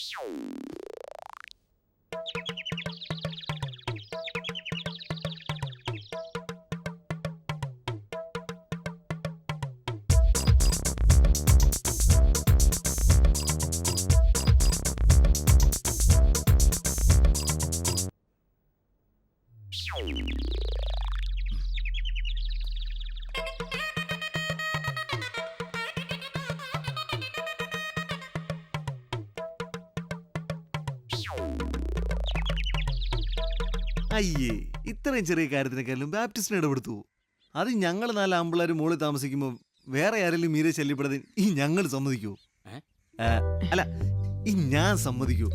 Thank you. അയ്യേ ഇത്രയും ചെറിയ കാര്യത്തിനേക്കാളും ബാപ്റ്റിസ്റ്റിനെ ഇടപെടുത്തു. അത് ഞങ്ങൾ നാല് ആമ്പിള്ളേർ മുകളിൽ താമസിക്കുമ്പോൾ വേറെ ആരെങ്കിലും മീരെ ശല്യപ്പെടുന്നത് ഈ ഞങ്ങൾ സമ്മതിക്കൂ. അല്ല ഈ ഞാൻ സമ്മതിക്കൂ.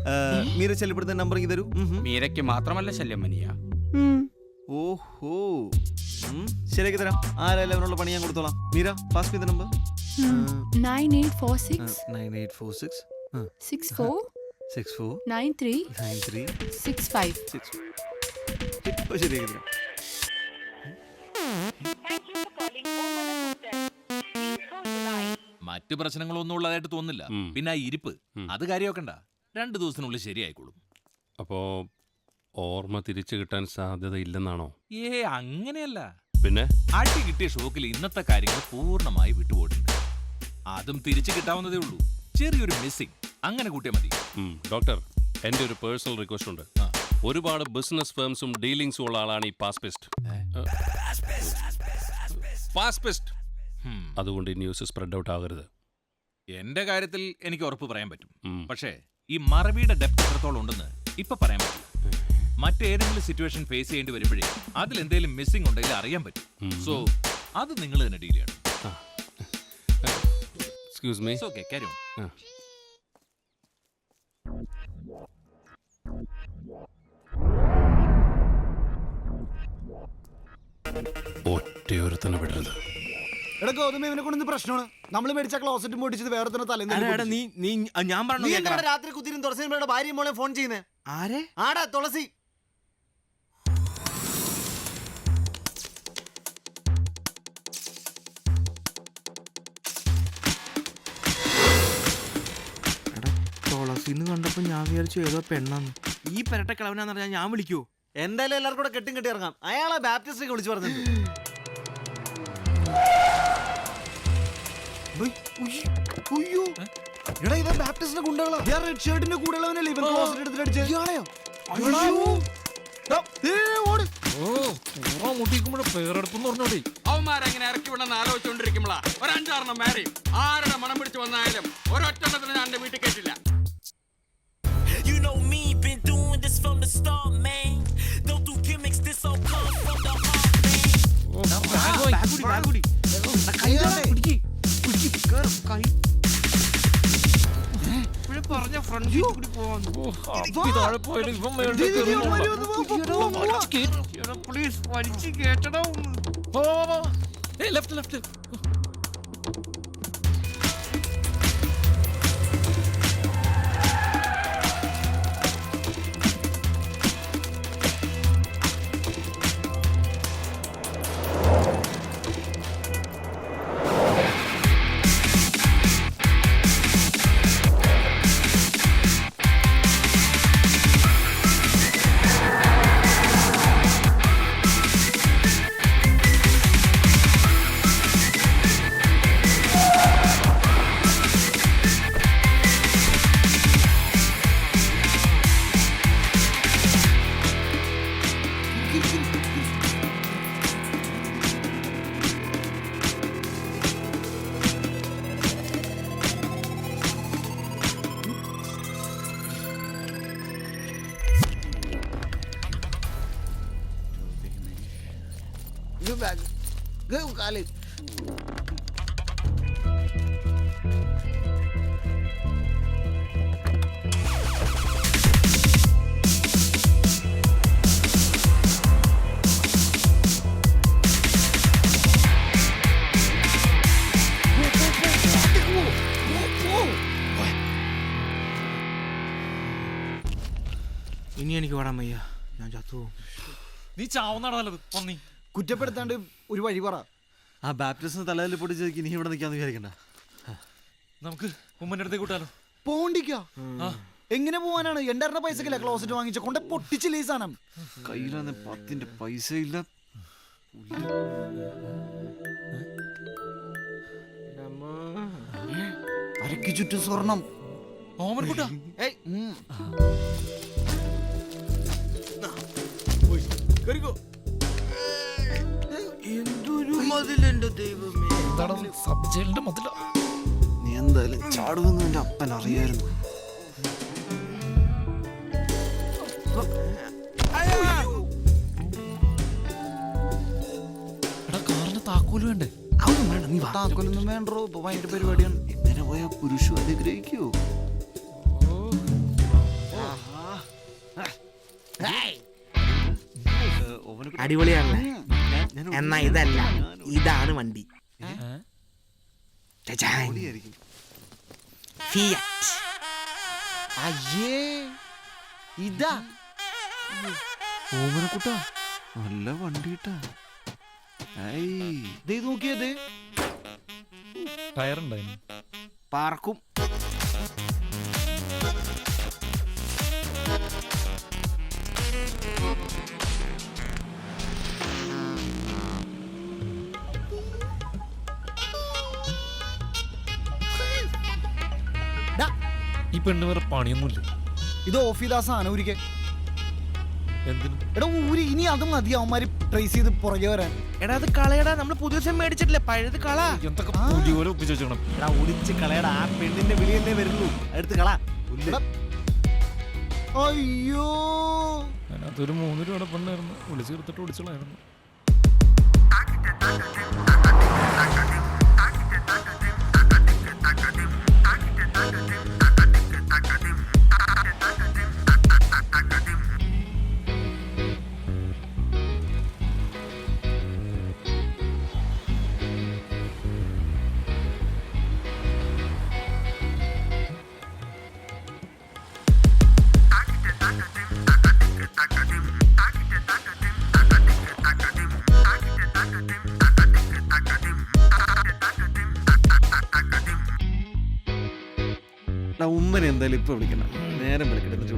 മീര ശല്യപ്പെടുന്ന നമ്പർ തരൂ. ഉം, ഉം. മീരയ്ക്ക് മാത്രമല്ല ശല്യം മനിയ. ഓഹോ. ശരിയാക്കി തരാം. ആരായാലും അവനുള്ള പണി ഞാൻ കൊടുത്തോളാം. മീര പാസ് ചെയ്ത number six eight four six nine eight four six. six four six four nine three nine three six five. Six ഇപ്പൊ ശരിയാക്കി തരാം മറ്റു പ്രശ്നങ്ങളൊന്നും ഉള്ളതായിട്ട് തോന്നില്ല പിന്നെ ആ ഇരിപ്പ്. അത് കാര്യമാക്കണ്ട. രണ്ടു ദിവസത്തിനുള്ളിൽ ശരിയായിക്കോളും. അപ്പോ ഓർമ്മ തിരിച്ചു കിട്ടാൻ സാധ്യത ഇല്ലെന്നാണോ? ഏ അങ്ങനെയല്ല. പിന്നെ? അടി കിട്ടിയ ഷോക്കിൽ ഇന്നത്തെ കാര്യങ്ങൾ പൂർണമായി വിട്ടുപോയിട്ടുണ്ട്. അതും തിരിച്ചു കിട്ടാവുന്നതേ ഉള്ളൂ. ചെറിയൊരു മിസ്സിംഗ് അങ്ങനെ കൂട്ടിയാൽ മതി. ഡോക്ടർ എന്റെ ഒരു പേഴ്സണൽ റിക്വസ്റ്റ് ഉണ്ട്. ഒരുപാട് ബിസിനസ് ഫേംസും ഡീലിംഗ്സും ഉള്ള ആളാണ് ഈ പാസ്പെസ്റ്റ് പാസ്പെസ്റ്റ് ഹും. അതുകൊണ്ട് ഈ ന്യൂസ് സ്പ്രെഡ് ഔട്ട് ആകരുത്. എന്റെ കാര്യത്തിൽ എനിക്ക് ഉറപ്പ് പറയാൻ പറ്റും. പക്ഷേ ഈ മറവിയുടെ ഡെപ്ത് എത്രത്തോളം ഉണ്ടെന്ന് ഇപ്പൊ പറയാൻ പറ്റും. മറ്റേതെങ്കിലും സിറ്റുവേഷൻ ഫേസ് ചെയ്യേണ്ടി വരുമ്പോഴേ അതിൽ എന്തെങ്കിലും മിസ്സിംഗ് ഉണ്ടെങ്കിൽ അറിയാൻ പറ്റും. സോ അത് നിങ്ങൾ തന്നെ ഡീൽ ചെയ്യണം. എക്സ്ക്യൂസ് മീ ഓക്കെ കാര്യം ഒറ്റയൊരുത്തനെ വിടരുത്. എടാ ഗൗതമ ഇവനെ കൊണ്ട് പ്രശ്നമാണ്. നമ്മൾ മേടിച്ച ക്ലോസറ്റ് പൊട്ടിച്ചത് വേറെ തന്നെ തലേന്ന് നീ നീ ഞാൻ പറഞ്ഞു രാത്രി കുത്തിരും തുളസിയുടെ ഭാര്യ മോളെ ഫോൺ ചെയ്യുന്നേ? ആരെ? ആടാ തുളസി. തുളസിന്ന് കണ്ടപ്പോ ഞാൻ വിചാരിച്ചു ഏതോ പെണ്ണാന്ന്. ഈ പെരട്ടക്കിളവനാന്ന് പറഞ്ഞാൽ ഞാൻ വിളിക്കൂ എന്തായാലും എല്ലാവർക്കും കൂടെ കെട്ടും കെട്ടി ഇറങ്ങാം. അയാളെ ബാപ്റ്റിസ്റ്റ് വിളിച്ചു പറഞ്ഞിട്ടുണ്ട്. ഉയ്, ഉയ്, ഉയ്യോ. എടാ ഇവൻ ബാപ്റ്റിസ്റ്റിന്റെ ഗുണ്ടകളാ. ഞാൻ റെഡ് ഷർട്ടിന്റെ കൂടെയുള്ളവനല്ലേ ഇവൻ ക്ലോസറ്റ് എടുത്തിട്ട് അടിച്ചത് ഇയാളെയോ. അവന്മാരെങ്ങനെ ഇറക്കി വിടണമെന്ന് മാറി ആരുടെ മണം പിടിച്ച് വന്നാലും ഒരൊറ്റെണ്ണത്തിന് ഞാൻ വീട്ടിൽ കേട്ടില്ല പറഞ്ഞ ഫ്രണ്ട് കൂടി ദേ, ദേ, ദേ, അവന്മാര് വന്ന്? പോ, പോ, പോ, പോ. പ്ലീസ് വലിച്ചു കേട്ടടാ ലെഫ്റ്റ് ലെഫ്റ്റ് കാലേ ഇനി എനിക്ക് പാടാൻ വയ്യ. ഞാൻ ചത്തു നീ ചാവുന്നാണ് നല്ലത് പന്നി. കുറ്റപ്പെടുത്താണ്ട് ഒരു വഴി പറ. ആ ബാപ്റ്റിസ്റ്റ് തലയിൽ പൊട്ടിച്ചേക്ക് ഇനി ഇവിടെ നിൽക്കാന്ന് വിചാരിക്കണ്ട. നമുക്ക് ഉമ്മന്റെ അടുത്ത് കൂട്ടാലോ? പോണ്ടിക്കോ. എങ്ങനെ പോവാനാണ്? എന്റെ പൈസക്കില്ല ക്ലോസറ്റ് വാങ്ങിച്ച? കൊണ്ട് പൊട്ടിച്ചില്ല ഈ സാധനം? കയ്യിലാണ് പത്തിന്റെ പൈസ ഇല്ല. അരക്ക് ചുറ്റും സ്വർണം. ഓമനക്കുട്ടാ ഏയ് ഉം. മതിലെന്റെ ദൈവമേ. നീ എന്തായാലും ചാടുമെന്ന് എന്റെ അപ്പൻ അറിയായിരുന്നു. അതൊന്നും വേണ്ട നീ താക്കോലൊന്നും വേണ്ടോ ഇപ്പൊ ഭയങ്കര പരിപാടിയാണ്. ഇങ്ങനെ പോയ പുരുഷു അനുഗ്രഹിക്കൂ. അടിപൊളിയാണല്ലേ? എന്നാ ഇതല്ല. ഇതാണ് വണ്ടി. ചച്ചാൻ. ഫിയറ്റ്. അയ്യേ. ഇതാ. ഓമനക്കുട്ട. നല്ല വണ്ടിട്ടാ. ദേ നോക്കിയത് ടയറുണ്ടായിരുന്നു പാർക്കും. പെണ്ണ് വേറെ പണിയൊന്നുമില്ല ഇത് ഓഫ് ചെയ്ത ആ സാധനം ഊരിക്കെ. എന്തിനും? എടാ ഊരി ഇനി അത് മതി അവന്മാര് ട്രേസ് ചെയ്ത് പുറകെ വരാൻ. എടാ അത് കളയടാ നമ്മൾ പുതിയ ദിവസം മേടിച്ചിട്ടില്ലേ? പഴയത് കള. എന്തൊക്കെ പുലി പോലെ ഒപ്പിച്ച് വെച്ചോണം എടാ ഒളിച്ച് കളയടാ ആ പെണ്ണിന്റെ വിളിയല്ലേ വരുള്ളൂ. എടുത്ത് കള. എടാ, അയ്യോ. അതിനകത്തൊരു മൂന്ന് രൂപ പെണ്ണായിരുന്നു. വിളിച്ചു ചേർത്തിട്ട് ഓടിച്ചോളായിരുന്നു എടാ ഉമ്മനെ എന്തായാലും ഇപ്പൊ വിളിക്കണം. നേരം വിളിക്കണം എന്നിട്ട്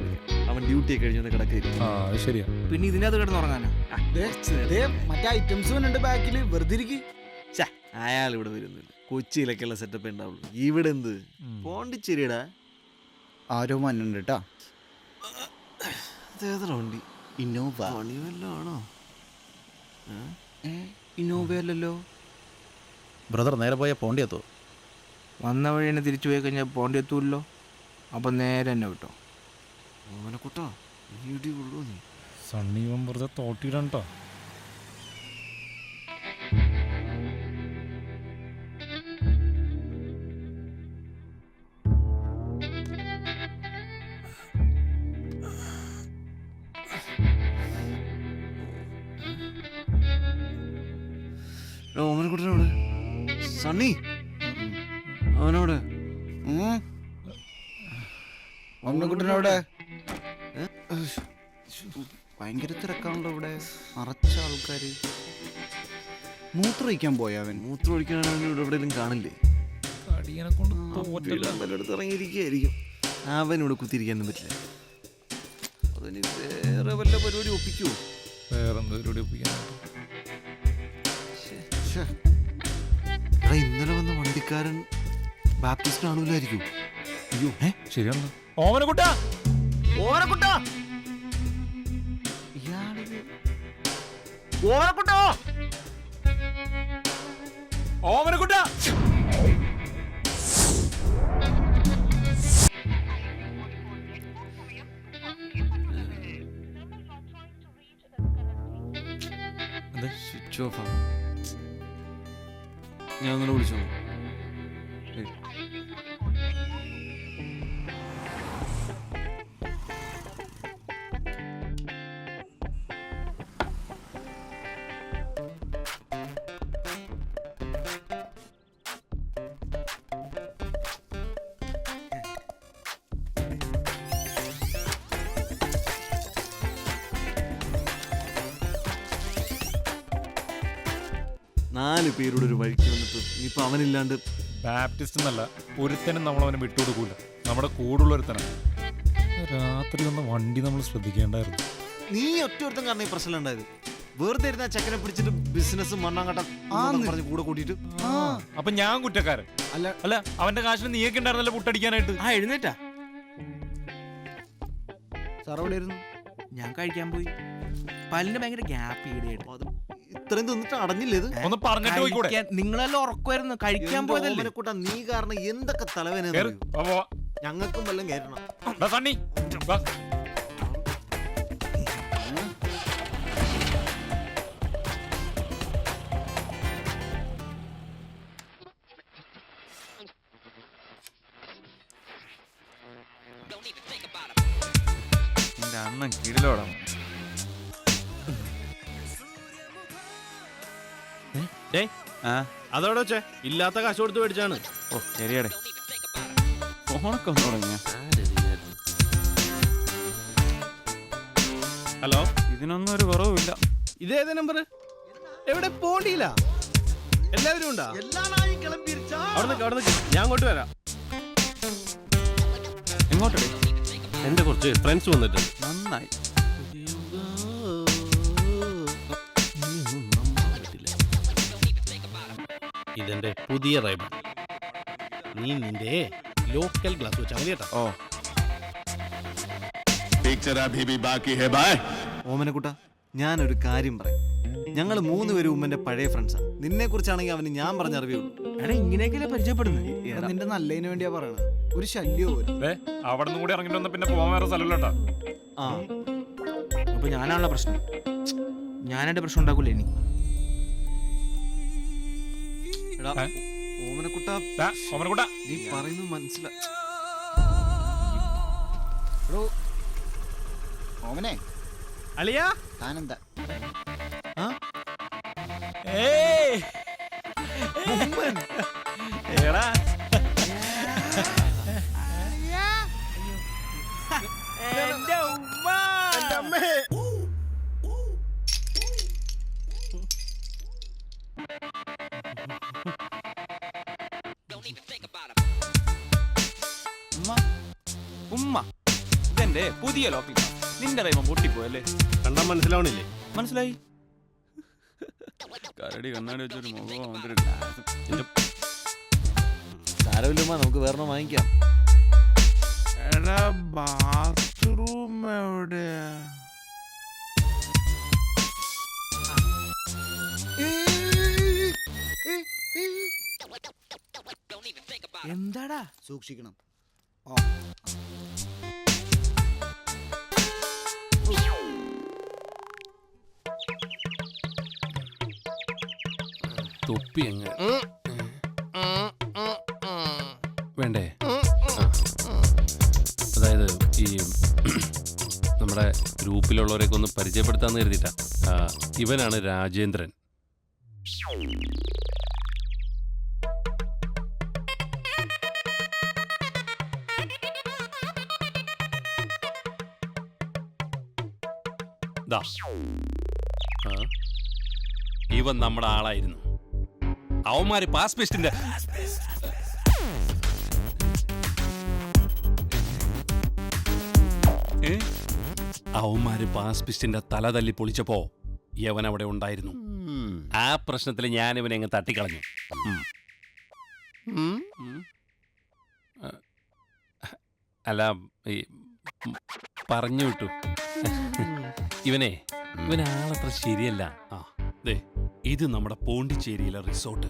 അവൻ ഡ്യൂട്ടി ഒക്കെ കഴിഞ്ഞ് കിടക്കായിരിക്കും. ആ ശരിയാ. പിന്നെ ഇതിനകത്ത് കിടന്നുറങ്ങാനാ ദേ, ദേ, മറ്റേ ഐറ്റംസ് ഉണ്ട് ബാക്കിൽ. വെറുതെ ഇരിക്ക്. അയാൾ ഇവിടെ വരുന്നില്ല കൊച്ചിയിലൊക്കെയുള്ള സെറ്റപ്പ് ഉണ്ടാവുള്ളൂ. ഇവിടെ എന്ത്? പോണ്ടിച്ചേരിയടാ. ആരോ മന്നുണ്ട് കേട്ടാ. വണ്ടി? ഇന്നോവ. പണി വല്ലതും ആണോ? ഇന്നോവ അല്ലല്ലോ. ബ്രദർ നേരെ പോയ പോണ്ടിയെത്തോ? വന്ന വഴി തന്നെ തിരിച്ചു പോയി കഴിഞ്ഞാൽ പോണ്ടി എത്തൂല്ലോ അപ്പൊ നേരെ തന്നെ വിട്ടോ. അങ്ങനെ കുട്ടോ ഇടി കൊള്ളൂ നീ. സണ്ണി ഇവൻ വെറുതെ തോട്ടിയിടണ്ടോ. എടാ, ഓമനക്കുട്ടനോട് സണ്ണി? അവനോട് ഒന്നുകുട്ടനവിടെ ഭയങ്കര തിരക്കാണല്ലോ ഇവിടെ. മറച്ച ആൾക്കാര്. മൂത്രമൊഴിക്കാൻ പോയാ അവൻ? മൂത്രം ഒഴിക്കാനാണ് ഇവിടെ എവിടെയെങ്കിലും കാണില്ലേ? അടിയനെ കൊണ്ട് തോറ്റല്ല വല്ലയിടത്ത് ഇറങ്ങിയിരിക്കുകയായിരിക്കും. അവനിവിടെ കുത്തിയിരിക്കാനും പറ്റില്ല. അതിന് വേറെ വല്ല പരിപാടി ഒപ്പിക്കാനായിട്ട് എടാ ഇന്നലെ വന്ന വണ്ടിക്കാരൻ ബാപ്റ്റിസ്റ്റ് ആണല്ലായിരിക്കും അയ്യോ ഏ ശരിയാണല്ലോ. ഓമനക്കുട്ട. ഓമനക്കുട്ട. ഓമനക്കുട്ടോ. ഓമനക്കുട്ട. സ്വിച്ച് ഓഫ് ഞാൻ ഒന്നുകൂടെ വിളിച്ചോ നാല് പേരുടെ ഒരു വഴിക്ക് വന്നിട്ട് ഇനിയിപ്പോൾ അവനില്ലാണ്ട് ബാപ്റ്റിസ്റ്റ് എന്നല്ല ഒരുത്തനും വിട്ടു വിട്ടുകൊടുക്കൂല. നമ്മുടെ കൂടുള്ള ഒരുത്തനാണ് രാത്രി വന്ന വണ്ടി നമ്മൾ ശ്രദ്ധിക്കേണ്ടായിരുന്നു. നീ ഒറ്റ ഒരുത്തം കാരണം ഈ പ്രശ്നം ഉണ്ടായത്. വെറുതെ ഇരുന്ന ചക്കനെ ചെക്കനെ പിടിച്ചിട്ട് ബിസിനസ് മണ്ണാങ്കട്ട പറഞ്ഞ് കൂടെ കൂട്ടിയിട്ട്. അപ്പൊ ഞാൻ കുറ്റക്കാരൻ. അല്ല. അല്ല അവന്റെ കാശിന് നീയൊക്കെ ഉണ്ടായിരുന്നല്ലോ പുട്ടടിക്കാനായിട്ട്. ആ എഴുന്നേറ്റാ. സാർ അവിടെ ഇരുന്നു ഞാൻ കഴിക്കാൻ പോയി. പല്ലിന് ഭയങ്കര ഗ്യാപ്പ് ഈടെയായിട്ട്. അത് ഇത്രയും തിന്നിട്ട് അടഞ്ഞില്ലേ ഇത്? ഒന്ന് പറഞ്ഞിട്ട് പോയിക്കൂടെ കഴിക്കാൻ- നിങ്ങളെല്ലാം ഉറക്കുമായിരുന്നു കഴിക്കാൻ എന്റെ പോയതല്ലേ? കൂട്ട നീ കാരണം എന്തൊക്കെ തലവേന കേറ്. വാ, വാ, വാ. ഞങ്ങൾക്കും വല്ലതും കയറ്റണം ഡാ സണ്ണി. വാ. എന്റെ അണ്ണൻ കിടിലോടാ. ആ. അതോടെ വെച്ചേ. ഇല്ലാത്ത കാശ് കൊടുത്ത് മേടിച്ചാണ്. ഓ ശരിയാടേ. ഫോണൊക്കെ ഒന്ന് തുടങ്ങിയ? ഹലോ? ഇതിനൊന്നും ഒരു കുറവുമില്ല ഇതേത് നമ്പർ എവിടെ? പോണ്ടിയില്ല എല്ലാവരും ഉണ്ടാ? അവിടെ നിൽക്ക് അവിടെ നിൽക്ക് ഞാൻ അങ്ങോട്ട് വരാം. എങ്ങോട്ടേ എന്റെ കുറച്ച് ഫ്രണ്ട്സ് വന്നിട്ടുണ്ട്. നന്നായി. ഇതെന്റെ പുതിയ റൈബൺ നീ നിന്റെ ലോക്കൽ ഗ്ലാസ് വെച്ചാൽ മതി കേട്ടോ. ഓ. പിക്ചർ അഭി ഭി ബാക്കി ഹേ ബൈ. ഓമനക്കുട്ട ഞാനൊരു കാര്യം പറയാം. ഞങ്ങൾ മൂന്ന് പേരും ഉമ്മന്റെ പഴയ ഫ്രണ്ട്സാ നിന്നെ കുറിച്ചാണെങ്കിൽ അവന് ഞാൻ പറഞ്ഞ അറിവുള്ളൂ എടാ ഇങ്ങനെയൊക്കെയല്ലേ പരിചയപ്പെടുന്നത്? എടാ. നിന്റെ നല്ലതിന് വേണ്ടിയാ പറയണത്. ഒരു ശല്യവും ഇല്ല. അവിടെ നിന്ന് ഇറങ്ങിട്ട് വന്ന പിന്നെ പോകാൻ വേറെ സ്ഥലമില്ലട്ടാ ആ. അപ്പൊ ഞാനാണല്ലോ പ്രശ്നം. ഞാനായിട്ട് പ്രശ്നം ഉണ്ടാക്കൂലേ ഇനി. എടാ ഓമനക്കുട്ട ഓമനക്കുട്ട. നീ പറയുന്നത് മനസ്സിലാ. ഓമനെ. അളിയാ? താനെന്താ? ഇതെന്റെ പുതിയ ലോക്കിംഗ് നിന്റെ റൈമ പൊട്ടിപ്പോയല്ലേ? കണ്ടാ മനസ്സിലാവണില്ലേ? മനസ്സിലായി? കരടി കണ്ണാടി വെച്ചൊരു മുഖം അവന്റെ ഒരു ഗ്ലാസ്. സാരമില്ല ഉമ്മ, നമുക്ക് വേറെ വാങ്ങിക്കാം. എടാ ബാത്റൂം എവിടെയാ എന്താടാ? സൂക്ഷിക്കണം. തൊപ്പി അങ്ങ് വേണ്ടേ? അതായത് ഈ നമ്മുടെ ഗ്രൂപ്പിലുള്ളവരെയൊക്കെ ഒന്ന് പരിചയപ്പെടുത്താന്ന് കരുതിട്ടാ ആ, ഇവനാണ് രാജേന്ദ്രൻ. ദാ. ആ. ഇവൻ നമ്മുടെ ആളായിരുന്നു. അവന്മാര് പാസ് ബെസ്റ്റിന്റെ? അവന്മാര് പാസ് ബെസ്റ്റിന്റെ തല തല്ലി പൊളിച്ചപ്പോ യവൻ അവിടെ ഉണ്ടായിരുന്നു. ആ പ്രശ്നത്തിൽ ഞാൻ ഇവനെ അങ്ങ് തട്ടിക്കളഞ്ഞു. അല്ല ഈ പറഞ്ഞു വിട്ടു. ഇവനെ ഇവനാളത്ര ശരിയല്ല. ആ ദേ. ഇത് നമ്മുടെ പോണ്ടിച്ചേരിയിലെ റിസോർട്ട്.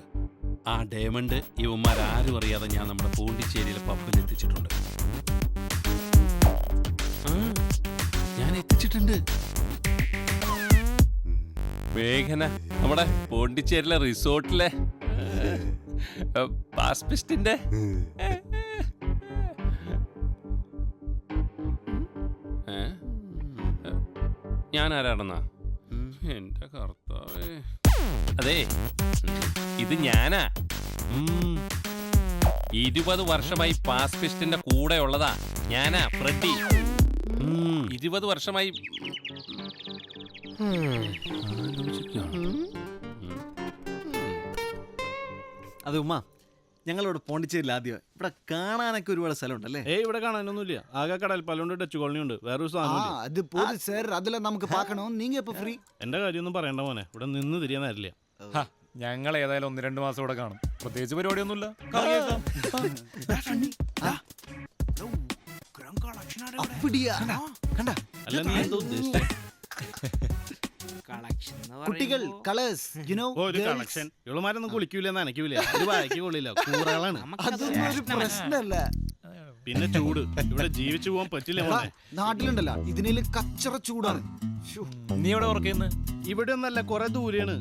ആ ഡയമണ്ട് ഇവന്മാരാരും അറിയാതെ ഞാൻ നമ്മുടെ പോണ്ടിച്ചേരിയിലെ പബ്ബിൽ എത്തിച്ചിട്ടുണ്ട്. ഞാൻ എത്തിച്ചിട്ടുണ്ട്. വേഗന നമ്മുടെ പോണ്ടിച്ചേരിയിലെ റിസോർട്ടിലെ പാസ്പിസ്റ്റിന്റെ? ഞാൻ ആരാണെന്നാ എന്റെ കർത്താവേ. അതെ. ഇത് ഞാനാ. ഇരുപത് വർഷമായി പാസ്പിസ്റ്റിന്റെ കൂടെ ഉള്ളതാ. ഞാനാ ഫ്രെഡി. ഇരുപത് വർഷമായി. അതെ ഉമ്മ ഞങ്ങളിവിടെ പോണ്ടിച്ചേരിൽ ആദ്യം ഇവിടെ കാണാനൊക്കെ ഒരുപാട് സ്ഥലമുണ്ടല്ലേ? ഏ ഇവിടെ കാണാനൊന്നുമില്ല ആകെ കടൽ പലണ്ട് ടച്ച് കോളനി ഉണ്ട്. വേറെ ഒരു സാധനം അത് പൊതു സാർ അതെല്ലാം നമുക്ക് പാക്കണോ നീങ്ങ ഇപ്പൊ ഫ്രീ എന്റെ കാര്യമൊന്നും പറയണ്ട മോനെ. ഇവിടെ നിന്ന് തിരിയാൻ ഞങ്ങൾ ഏതായാലും ഒന്ന് രണ്ട് മാസം ഇവിടെ കാണും. പ്രത്യേകിച്ച് പരിപാടിയൊന്നുമില്ല. കുട്ടികൾ കളേഴ്സ് യു നോ കളക്ഷൻ കൊള്ളില്ല. പ്രശ്നമല്ല. പിന്നെ ചൂട്. ഇവിടെ ജീവിച്ചു പോകാൻ പറ്റില്ല നാട്ടിലുണ്ടല്ലോ. ഇതിനെ കച്ചറ ചൂടാണ്. നീ എവിടെ വർക്ക് ചെയ്യുന്നത് ഇവിടെ ഒന്നല്ല കുറെ ദൂരെയാണ്.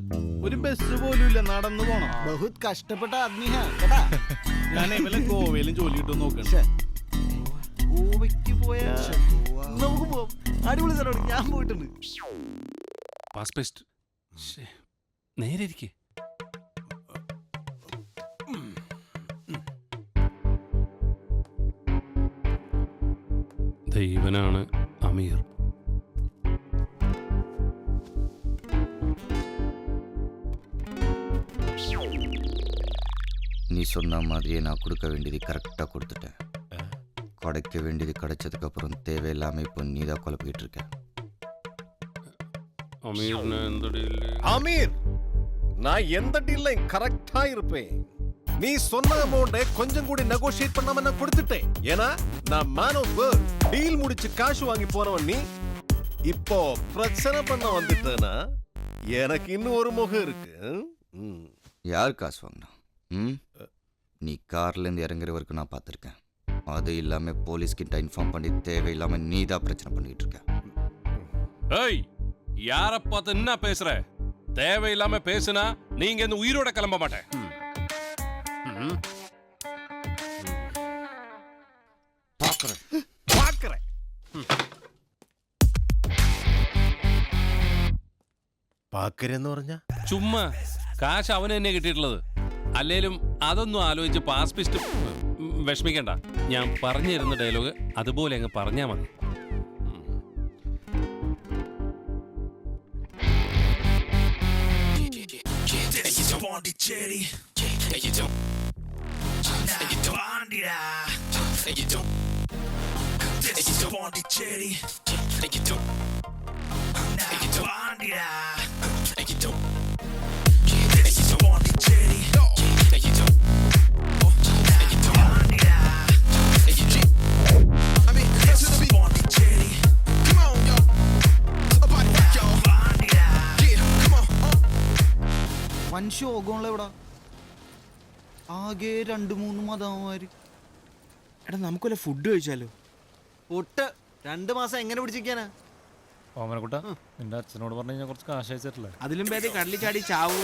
ഒരു ബസ് പോലും ഇല്ല നടന്നു പോണം. ബഹുത് കഷ്ടപ്പെട്ട ആദ്മി ഹേ കേട്ടാ? ഞാൻ ഇവലെ ഗോവയിലും ജോലി കിട്ടും നോക്കണം. ഗോവയ്ക്ക് പോയാ നമുക്ക് പോവാം. അടിപൊളി സ്ഥലമാണ്. ഞാൻ പോയിട്ടുണ്ട്. പാസ്പെസ്റ്റ് നേരെ ഇരിക്കേ. ദൈവനാണ് അമീർ. நீ சொன்ன மாதிரியே நான் கொடுக்க வேண்டியது கரெக்டாக கொடுத்துட்டேன். கிடைக்க வேண்டியது கிடைச்சதுக்கப்புறம் தேவையில்லாமல் இப்போ நீ தான் குழப்பிக்கிட்டு இருக்க. அமீர் அமீர் நான் எந்த டீல்லையும் கரெக்டா இருப்பேன். நீ சொன்ன அமௌண்ட கொஞ்சம் கூட நெகோஷியேட் பண்ணாம நான் கொடுத்துட்டேன். ஏன்னா நான் மேன் ஆஃப் டீல் முடிச்சு காசு வாங்கி போறவன் நீ. இப்போ பிரச்சனை பண்ண வந்துட்டேனா எனக்கு இன்னும் ஒரு முகம் இருக்கு. யார் காசு வாங்கினா? ம்? நீ கார்லேருந்து இறங்குற வரைக்கும் நான் பார்த்துருக்கேன் அது இல்லாமல் போலீஸ்கிட்ட இன்ஃபார்ம் பண்ணி தேவையில்லாமல் நீ தான் பிரச்சனை பண்ணிட்டு இருக்க ஏய் யார பார்த்து என்ன பேசுற தேவையில்லாம பேசுனா நீங்க இந்த உயிரோட கிளம்ப மாட்டேன் பார்க்கறேன் പാക്കരെന്ന് പറഞ്ഞ ചുമ്മാ കാശ് അവന് തന്നെ കിട്ടിയിട്ടുള്ളത് അല്ലേലും അതൊന്നും ആലോചിച്ച് പാസ്പിസ്റ്റ് വിഷമിക്കണ്ട. ഞാൻ പറഞ്ഞു തരുന്ന ഡയലോഗ് അതുപോലെ അങ്ങ് പറഞ്ഞാൽ മതി. വൻ ശോകമുള്ള എവിടാ? ആകെ രണ്ട് മൂന്ന് മതമാര് എടാ നമുക്കല്ല ഫുഡ് കഴിച്ചാലോ? ഒട്ട് രണ്ട് മാസം എങ്ങനെ പിടിച്ചിരിക്കാനാ? ഓമനക്കുട്ട നിന്റെ അച്ഛനോട് പറഞ്ഞു കഴിഞ്ഞാൽ കുറച്ച് കാശ് അയച്ചിട്ടില്ല? അതിലും പേര് കടലിൽ ചാടി ചാവൂ.